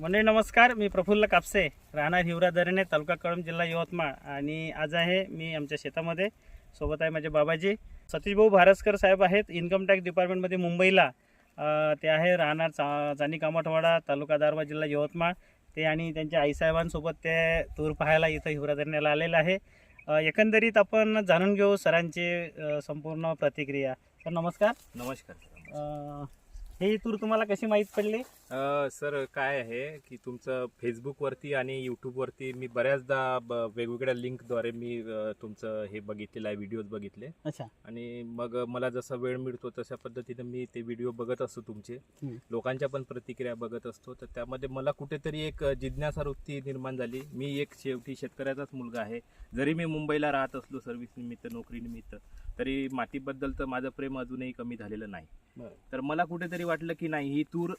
मंडळी नमस्कार. मी प्रफुल्ल कापसे राहणार हिवरा दरणे तालुका कळंब जिल्हा यवतमाळ. आणि आज आहे मी आमच्या शेतामध्ये. सोबत आहे माझे बाबाजी. सतीश भाऊ भारसकर साहेब आहेत इन्कम टॅक्स डिपार्टमेंटमध्ये मुंबईला. ते आहे राहणार चा चानी कामठवाडा तालुका दारवा जिल्हा यवतमाळ. ते आणि त्यांच्या आईसाहेबांसोबत ते तूर पाहायला इथं हिवरा दरण्याला आलेलं आहे. एकंदरीत आपण जाणून घेऊ सरांची संपूर्ण प्रतिक्रिया. सर नमस्कार. नमस्कार. ही तूर तुम्हाला कशी माहीत पडली? अ, सर काय आहे की तुमचं फेसबुकवरती आणि यूट्यूबवरती मी बऱ्याचदा ब- वेगवेगळ्या लिंकद्वारे मी अ, तुमचं हे बघितलेलं आहे व्हिडिओज बघितले. अच्छा. आणि मग मला जसा वेळ मिळतो तशा पद्धतीने मी ते व्हिडिओ बघत असतो तुमचे. हम्म. लोकांच्या पण प्रतिक्रिया बघत असतो. तर त्यामध्ये मला कुठेतरी एक जिज्ञासा वृत्ती निर्माण झाली. मी एक शेवटी शेतकऱ्याचाच मुलगा आहे. जरी मी मुंबईला राहत असलो सर्व्हिस निमित्त नोकरीनिमित्त तरी मातीबद्दल तर माझं प्रेम अजूनही कमी झालेलं नाही. तर मला कुठेतरी वाटलं की नाही ही तूर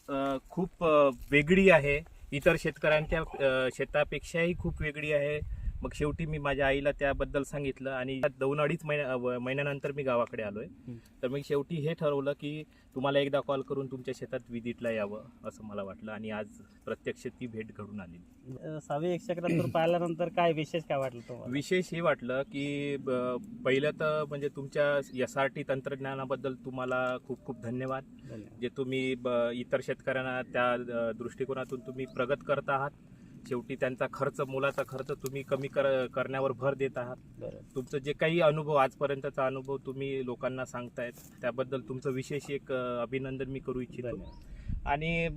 खूप वेगळी आहे. इतर शेतकऱ्यांच्या शेतापेक्षाही खूप वेगळी आहे. मग शेवटी मी माझ्या आईला त्याबद्दल सांगितलं आणि दोन अडीच महिन्या महिन्यानंतर मी गावाकडे आलोय. हं. तर मी शेवटी हे ठरवलं की तुम्हाला एकदा कॉल करून तुमच्या शेतात विजिटला यावं असं मला वाटलं आणि आज प्रत्यक्ष ती भेट घडून आली. अ, सहावी एकशे अकरा तूर पाहिल्यानंतर काय विशेष काय वाटलं तुम्हाला? विशेष हे वाटलं की पहिलं तर म्हणजे तुमच्या एस आर टी तंत्रज्ञानाबद्दल तुम्हाला खूप खूप धन्यवाद. जे तुम्ही इतर शेतकऱ्यांना त्या दृष्टिकोनातून तुम्ही प्रगत करत आहात. शेवटी त्यांचा खर्च मुलाचा खर्च तुम्ही कमी कर करण्यावर भर देत आहात. तुमचं जे काही अनुभव आजपर्यंतचा अनुभव तुम्ही लोकांना सांगतायत त्याबद्दल तुमचं विशेष एक अभिनंदन मी करू इच्छितो. आणि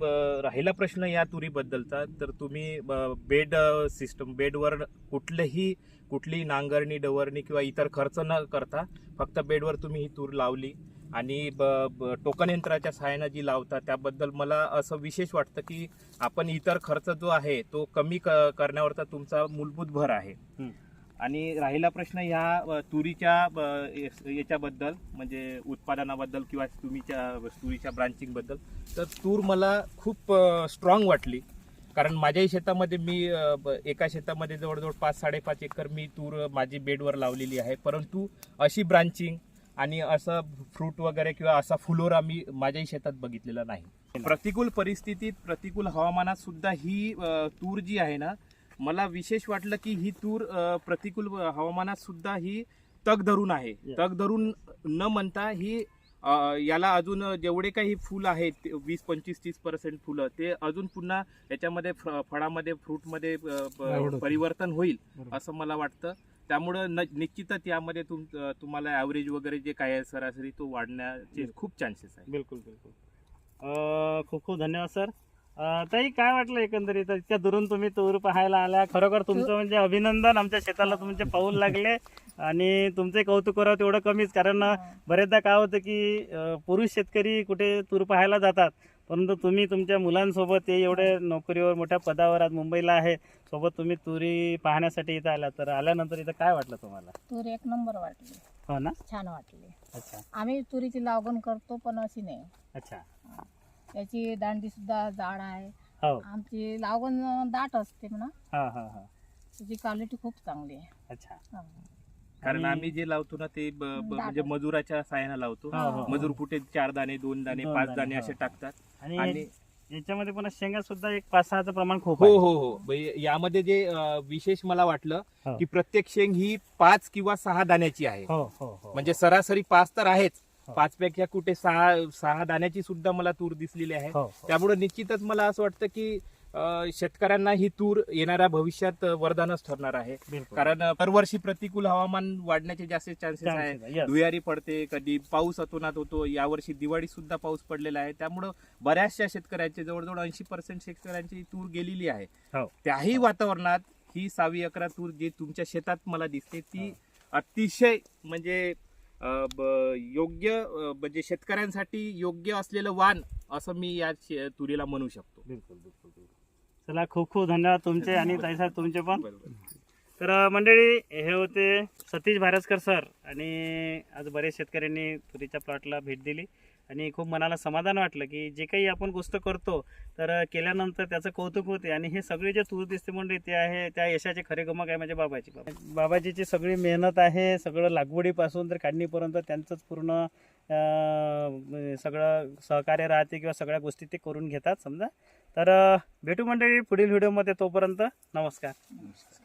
राहिला प्रश्न या तुरीबद्दलचा तर तुम्ही बेड सिस्टम बेडवर कुठलेही कुठलीही नांगरणी डवरणी किंवा इतर खर्च न करता फक्त बेडवर तुम्ही ही तूर लावली. आणि ब- ब- टोकन यंत्राच्या सहाय्यानं जी लावता त्याबद्दल मला असं विशेष वाटतं की आपण इतर खर्च जो आहे तो कमी क- करण्यावरचा तुमचा मूलभूत भर आहे. आणि राहिला प्रश्न ह्या तुरीच्या याच्याबद्दल म्हणजे उत्पादनाबद्दल किंवा तुमीच्या तुरीच्या ब्रांचिंगबद्दल तर तूर मला खूप स्ट्रॉंग वाटली. कारण माझ्याही शेतामध्ये मी एका शेतामध्ये जवळजवळ पाच साडेपाच एकर मी तूर माझी बेडवर लावलेली आहे. परंतु अशी ब्रांचिंग आणि असं फ्रूट वगैरे किंवा असा फुलोरा मी माझ्याही शेतात बघितलेला नाही प्रतिकूल परिस्थितीत प्रतिकूल हवामानात सुद्धा ही तूर जी आहे ना मला विशेष वाटलं की ही तूर प्रतिकूल हवामानात सुद्धा ही तग धरून आहे. तग धरून न म्हणता ही याला अजून जेवढे काही फुल आहेत वीस पंचवीस तीस पर्सेंट फुलं ते अजून पुन्हा याच्यामध्ये फळामध्ये फ्रूटमध्ये. परिवर्तन होईल. असं मला वाटतं त्यामुळं न निश्चितच यामध्ये तुम तुम्हाला ॲव्हरेज वगैरे जे काय आहे सरासरी तो वाढण्याचे खूप चान्सेस आहे बिलकुल बिलकुल खूप खूप धन्यवाद सर अ, ताई काय वाटलं एकंदरीत? इतक्या दुरून तुम्ही तूर पाहायला आल्या. खरोखर तुमचं म्हणजे अभिनंदन. आमच्या शेताला तुमचे पाऊल लागले आणि तुमचे कौतुक करावं तेवढं कमीच. कारण बरेचदा काय होतं की अ, पुरुष शेतकरी कुठे तूर पाहायला जातात परंतु तुम्ही तुमच्या मुलांसोबत ते एवढे नोकरीवर मोठ्या पदावर आज मुंबईला आहे सोबत तुम्ही तुरी पाहण्यासाठी इथं आला तर आल्यानंतर इथं काय वाटलं तुम्हाला? तूर एक नंबर वाटली. हो ना? छान वाटली. अच्छा. आम्ही तुरीची लागवण करतो पण अशी नाही. अच्छा. याची दांडी सुद्धा जाड आहे हो आमची लागवण दाट असते म्हणा हा हा हा त्याची क्वालिटी खूप चांगली आहे अच्छा हा. कारण आणि- आम्ही जे लावतो ना ते ब- ब- दाट म्हणजे. मजुराच्या साहाय्यानं लावतो हो, हो. मजूर कुठे चार दाणे दोन दाणे दोन पाच दाणे, दाणे हो. असे टाकतात आणि आणि याच्यामध्ये पण शेंगा सुद्धा एक पाच सहाचं प्रमाण खूप हो आहे हो हो ब- यामध्ये जे अ, विशेष मला वाटलं हो. की प्रत्येक शेंग ही पाच किंवा सहा दाण्याची आहे हो हो हो म्हणजे सरासरी पाच तर आहेच. पाच पैकी कुठे सहा सहा दाण्याची सुद्धा मला तूर दिसलेली आहे. हो, हो. त्यामुळे निश्चितच मला असं वाटतं की शेतकऱ्यांना ही तूर येणाऱ्या भविष्यात वरदानच ठरणार आहे. कारण दरवर्षी प्रतिकूल हवामान वाढण्याचे जास्त चान्सेस आहे. दुयारी पडते कधी पाऊस अतोनात होतो. यावर्षी दिवाळीत सुद्धा पाऊस पडलेला आहे. त्यामुळं बऱ्याचशा शेतकऱ्यांचे जवळजवळ ऐंशी पर्सेंट शेतकऱ्यांची तूर गेलेली आहे. हो. त्याही वातावरणात ही सावी अकरा तूर जी तुमच्या शेतात मला दिसते ती अतिशय म्हणजे योग्य म्हणजे शेतकऱ्यांसाठी योग्य असलेलं वाण असं मी या तुरीला म्हणू शकतो. बिलकुल बिलकुल बिलकुल. चला खूप खूप धन्यवाद तुमचे आणि ताईसाहेब तुमचे पण. तर मंडळी हे होते सतीश भारसकर सर आणि आज बरेच शेतकऱ्यांनी तुरीच्या प्लॉटला भेट दिली आणि खूप मनाला समाधान वाटलं की जे काही आपण गोष्ट करतो तर केल्यानंतर त्याचं कौतुक होते आणि हे सगळे जे तूर दिसते मंडळी ते आहे त्या यशाचे खरे गमक आहे म्हणजे बाबाची. बाबाजीची सगळी मेहनत आहे सगळं लागवडीपासून तर काढणीपर्यंत त्यांचंच पूर्ण म्हणजे सगळं सहकार्य राहते किंवा सगळ्या गोष्टी ते करून घेतात समजा. तर भेटू मंडळी पुढील व्हिडिओमध्ये तोपर्यंत नमस्कार. नमस्कार.